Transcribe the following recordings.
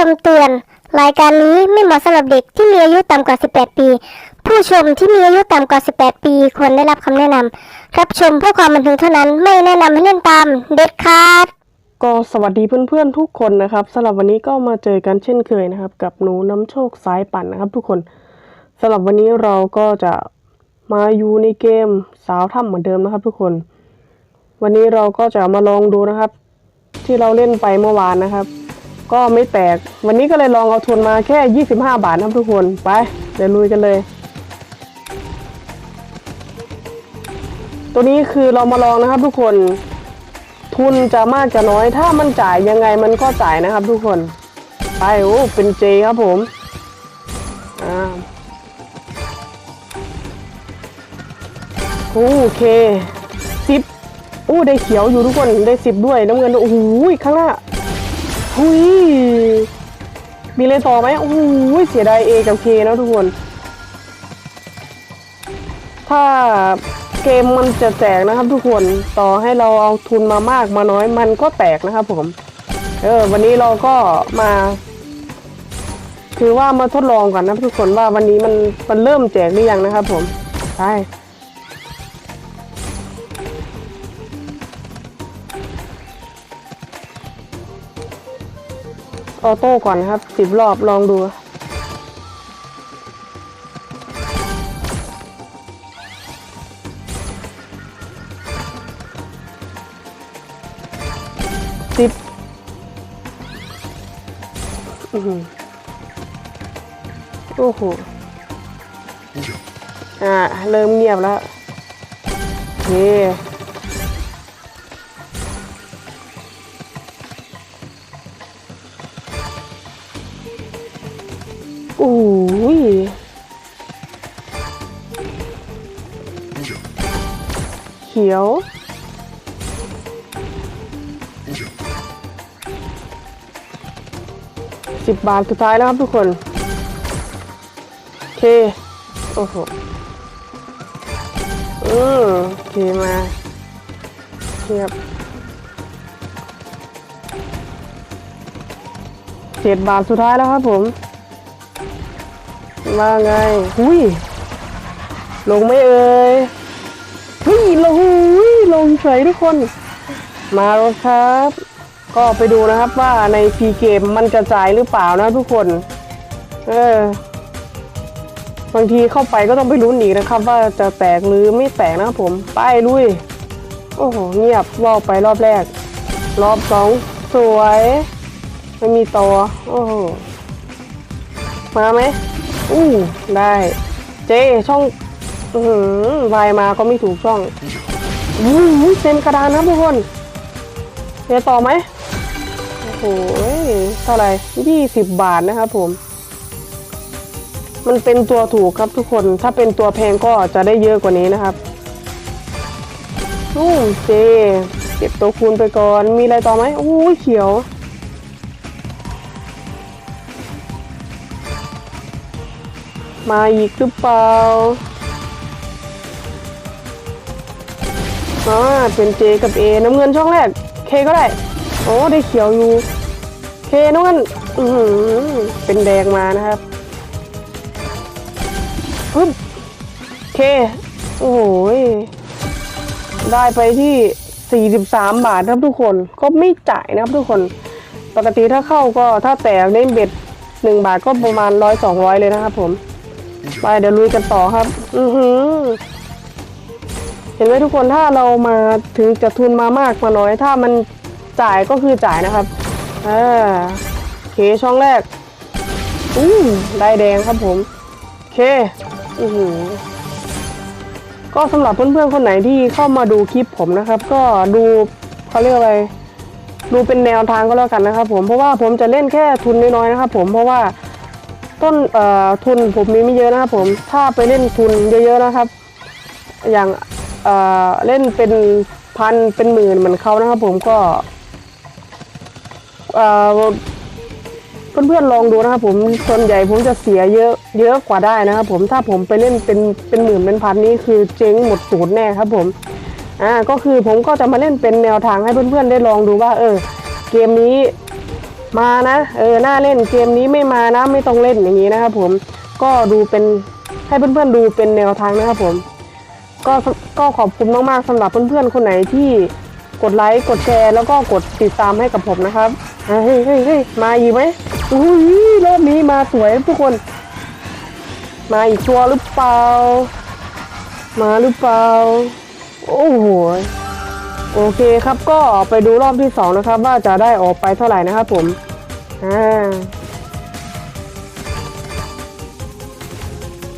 คำเตือน รายการนี้ไม่เหมาะสำหรับเด็กที่มีอายุต่ำกว่า 18 ปี ผู้ชมที่มีอายุต่ำกว่า 18 ปีควรได้รับคำแนะนำรับชมเพื่อความบันเทิงเท่านั้นไม่แนะนำให้เล่นตามเด็ดขาดก็สวัสดีเพื่อนๆทุกคนนะครับสำหรับวันนี้ก็มาเจอกันเช่นเคยนะครับ กับหนูน้ำโชคสายปั่นนะครับทุกคนสำหรับวันนี้เราก็จะมาอยู่ในเกมสาวถ้ำเหมือนเดิมนะครับ ทุกคน วันนี้เราก็จะมาลองดูนะครับ ที่เราเล่นไปเมื่อวานนะครับ ก็ไม่แตก วันนี้ก็เลยลองเอาทุนมาแค่ 25 บาทนะครับทุกคน ไป เดี๋ยวลุยกันเลย ตัวนี้คือเรามาลองนะครับทุกคน ทุนจะมากจะน้อย ถ้ามันจ่ายยังไงมันก็จ่ายนะครับทุกคน ไปโอ้เป็นเจครับผม อ่าโอเคสิบอู้ได้เขียวอยู่ทุกคน ได้สิบด้วยน้ำเงินโอ้โหข้างหน้า หุยมีเลยต่อไหมโอ้โหเสียดายเอกับเคนะทุกคน ถ้าเกมมันจะแตกนะครับทุกคนต่อให้เราเอาทุนมามากมาน้อยมันก็แตกนะครับผม เออ วันนี้เราก็มาคือว่ามาทดลองก่อนนะทุกคนว่าวันนี้มันมันเริ่มแจกหรือยังนะครับผมใช่ ออโต้ก่อนครับสิบรอบลองดู สิบอื้อหือโอ้โหอ่า เริ่มเงียบแล้วโอเค โอ้ยเขียว สิบบาทสุดท้ายแล้วครับทุกคน โอเค โอ้โหอืมโอเคมาเทียบเจ็ดบาทสุดท้ายแล้วครับผม ว่าไงหุยลงไม่เอ่ยเฮ้ยลงหุยลงเฉยทุกคน มาแล้วครับ ก็ไปดูนะครับว่าในซีเกมมันจะจ่ายหรือเปล่านะทุกคน เออบางทีเข้าไปก็ต้องไปลุ้นอีกนะครับ ว่าจะแตกหรือไม่แตกนะครับผมไปลุย โอ้โหเงียบรอบไปรอบแรก รอบสองสวยไม่มีตัวโอ้โหมาไหม อู้ได้ เจช่องอือหือวายมาก็ไม่ถูกช่องอู้เต็มกระดานนะทุกคนเดี๋ยวต่อไหมโอ้โหเท่าไหร่ยี่สิบบาทนะครับผม มันเป็นตัวถูกครับทุกคน ถ้าเป็นตัวแพงก็จะได้เยอะกว่านี้นะครับนู่นเจเก็บตัวคูณไปก่อน มีอะไรต่อไหมโอ้เขียว มาอีกหรือเปล่าอ่าเป็นเจกับเอน้ำเงินช่องแรก เคก็ได้ โอ้ได้เขียวอยู่ เคน้ำเงินอือเป็นแดงมานะครับปึ๊บเคโอ้โหยได้ไปที่ 43 บาทครับทุกคน ก็ไม่จ่ายนะครับทุกคน ปกติถ้าเข้าก็ถ้าแตกได้เบ็ด 1 บาทก็ประมาณร้อยสองร้อยเลยนะครับผม ไปเดี๋ยวลุยกันต่อครับ อือหือ เห็นไหมทุกคนถ้าเรามาถึงจะทุนมามากมาน้อย ถ้ามันจ่ายก็คือจ่ายนะครับอ่าโอเคช่องแรกอู้ได้แดงครับผมโอเคอือหือก็สำหรับเพื่อนๆคนไหนที่เข้ามาดูคลิปผมนะครับ ก็ดูเขาเรียกอะไรดูเป็นแนวทางก็แล้วกันนะครับ ผมเพราะว่าผมจะเล่นแค่ทุนน้อยๆนะครับ ผมเพราะว่า ต้นทุนผมมีไม่เยอะนะครับผมถ้าไปเล่นทุนเยอะๆนะครับ อย่างเเล่นเป็นพันเป็นหมื่นเหมือนเขานะครับ ผมก็เเพื่อนๆลองดูนะครับผมส่วนใหญ่ผมจะเสียเยอะเยอะกว่าได้นะครับผมถ้าผมไปเล่นเป็นเป็นหมื่นเป็นพันนี่คือเจ๊งหมดสูตรแน่ครับผมอ่าก็คือผมก็จะมาเล่นเป็นแนวทางให้เพื่อนๆได้ลองดูว่า เออ เกมนี้ มานะเออน่าเล่นเกมนี้ไม่มานะไม่ต้องเล่นอย่างนี้นะครับผมก็ดูเป็นให้เพื่อนๆดูเป็นแนวทางนะครับผม ก็ก็ขอบคุณมากๆสำหรับเพื่อนๆคนไหนที่กดไลค์กดแชร์แล้วก็กดติดตามให้กับผมนะครับเฮ้ยเฮ้ยเฮ้ยมาอีกไหมอุ้ยรอบนี้มาสวยทุกคน มาอีกตัวหรือเปล่า มาหรือเปล่า โอ้โห โอเคครับก็ไปดูรอบที่สองนะครับ ว่าจะได้ออกไปเท่าไหร่นะครับผมอ่า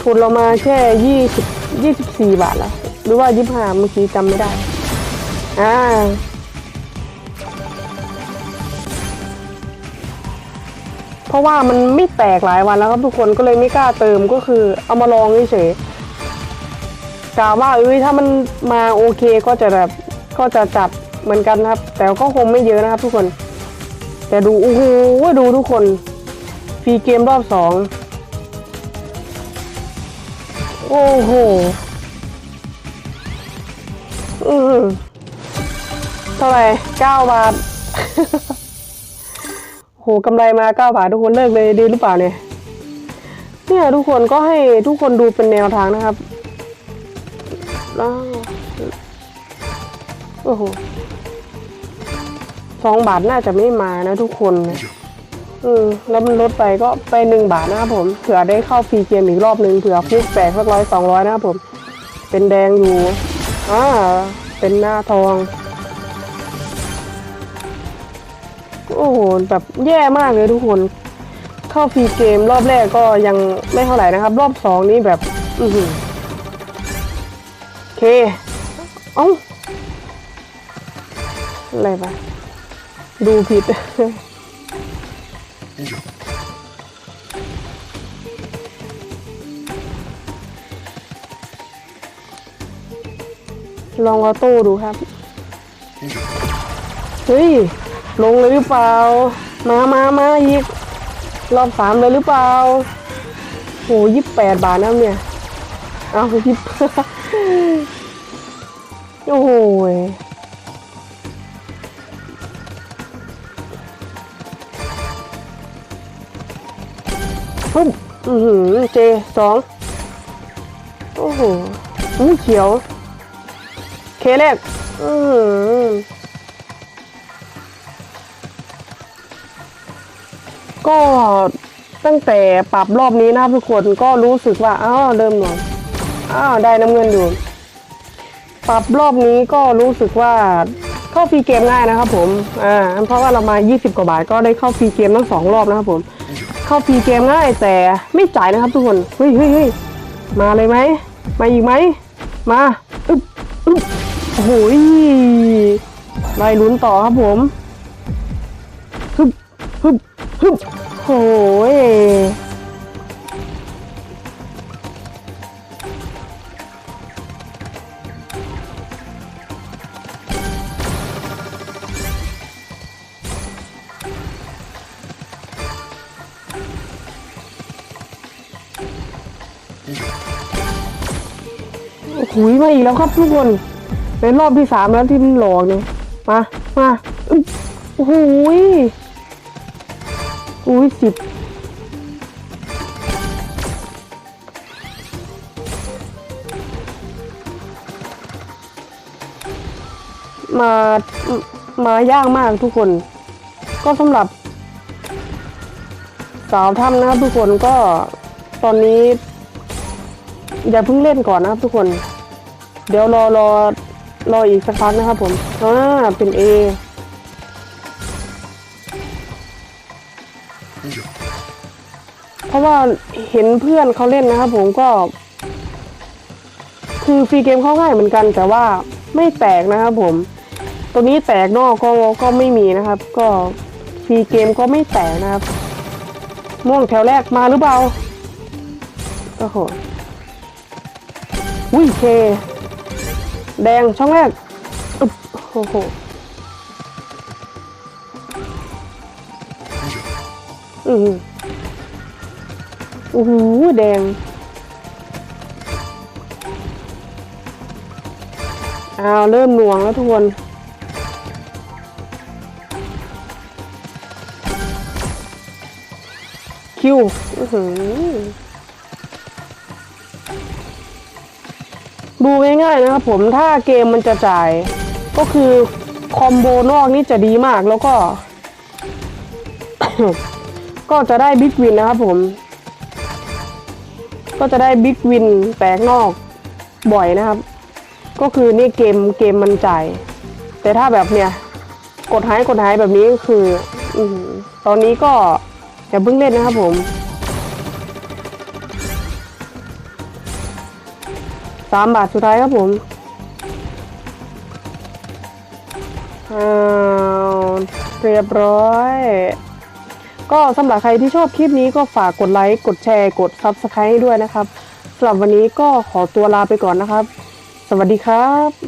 ทุนเรามาแค่ยี่สิบยี่สิบสี่บาทแล้วหรือว่ายี่ห้าเมื่อกี้จำไม่ได้อ่าเพราะว่ามันไม่แตกหลายวันแล้วครับทุกคนก็เลยไม่กล้าเติมก็คือเอามาลองเฉยๆกะว่าเอ้ยถ้ามันมาโอเคก็จะแบบ ก็จะจัดเหมือนกันครับ แต่ก็คงไม่เยอะนะครับ ทุกคน แต่ดูโอ้โหดูทุกคนฟรีเกมรอบสองโอ้โหอือเท่าไหร่เก้าบาทโหกำไรมาเก้าบาททุกคนเลิกเลยดีหรือเปล่าเนี่ยเนี่ยทุกคนก็ให้ทุกคนดูเป็นแนวทางนะครับแล้ว โอ้โหสองบาทน่าจะไม่มานะทุกคนเนี่ยอืมแล้วมันลดไปก็ไปหนึ่งบาทนะครับผมเผื่อได้เข้าฟรีเกมอีกรอบหนึ่งเผื่อฟุกแปดสักร้อยสองร้อยนะครับผม เป็นแดงอยู่อ่าเป็นหน้าทองโอ้โหแบบแย่มากเลยทุกคน เข้าฟรีเกมรอบแรกก็ยังไม่เท่าไหร่นะครับ รอบสองนี้แบบ อือหือโอเค เอ้า อะไรปะดูผิด ลองออโต้ดูครับ เฮ้ย ลงเลยหรือเปล่า มามามาอีก รอบสามเลยหรือเปล่า โหยี่สิบแปดบาทนะเนี่ย เอายิบโอ้โหย ปุ๊บอือหือเจสองโอ้โหอู้เขียว เคแรกอือหือก็ตั้งแต่ปรับรอบนี้นะครับทุกคนก็รู้สึกว่าอ้าวเริ่มหน่อยอ้าวได้น้ำเงินอยู่ปรับรอบนี้ก็รู้สึกว่าเข้าฟรีเกมง่ายนะครับผม อ่า เพราะว่าเรามา 20 กว่าบาทก็ได้เข้าฟรีเกมทั้งสองรอบนะครับผม เข้าฟรีเกมง่ายแต่ไม่จ่ายนะครับทุกคนเฮ้ยเฮ้ยเฮ้ยมาเลยไหมมาอีกไหมมาอึ๊บอึ๊บโอ้โหยไล่ลุ้นต่อครับผมฮึบฮึบฮึบโอ้ย หยมาอีกแล้วครับทุกคน เป็นรอบที่สามแล้วที่มันหลอกเนี่ยมา มาอึ๊บโอ้โหยอุ้ยสิบมามายากมากทุกคน ก็สำหรับ สาวถ้ำนะครับทุกคนก็ตอนนี้ อย่าเพิ่งเล่นก่อนนะครับทุกคน เดี๋ยวรอรอรออีกสักพักนะครับผมอ่าเป็น A เพราะว่าเห็นเพื่อนเขาเล่นนะครับผมก็ คือฟรีเกมเข้าง่ายเหมือนกัน แต่ว่าไม่แตกนะครับผมตัวนี้แตกนอกก็ก็ไม่มีนะครับ ก็ฟรีเกมก็ไม่แตกนะครับ ม่วงแถวแรกมาหรือเปล่าโอ้โห อุ้ยเค แดงช่องแรกอึ๊บโอ้โหอือหือโอ้โหแดง อ้าว เริ่มหน่วงแล้วทุกคนคิวอือ ดูง่ายๆนะครับผมถ้าเกมมันจะจ่าย ก็คือคอมโบนอกนี่จะดีมากแล้วก็ ก็จะได้บิ๊กวินนะครับผม ก็จะได้บิ๊กวินแตกนอกบ่อยนะครับ ก็คือนี่เกมเกมมันจ่าย แต่ถ้าแบบเนี้ยกดหายกดหายแบบนี้ก็คืออตอนนี้ก็อย่าเพิ่งเล่นนะครับผม สามบาทสุดท้ายครับผมเรียบร้อย ก็สำหรับใครที่ชอบคลิปนี้ก็ฝากกดไลค์ กดแชร์ กด Subscribe ให้ด้วยนะครับสำหรับวันนี้ก็ขอตัวลาไปก่อนนะครับ สวัสดีครับ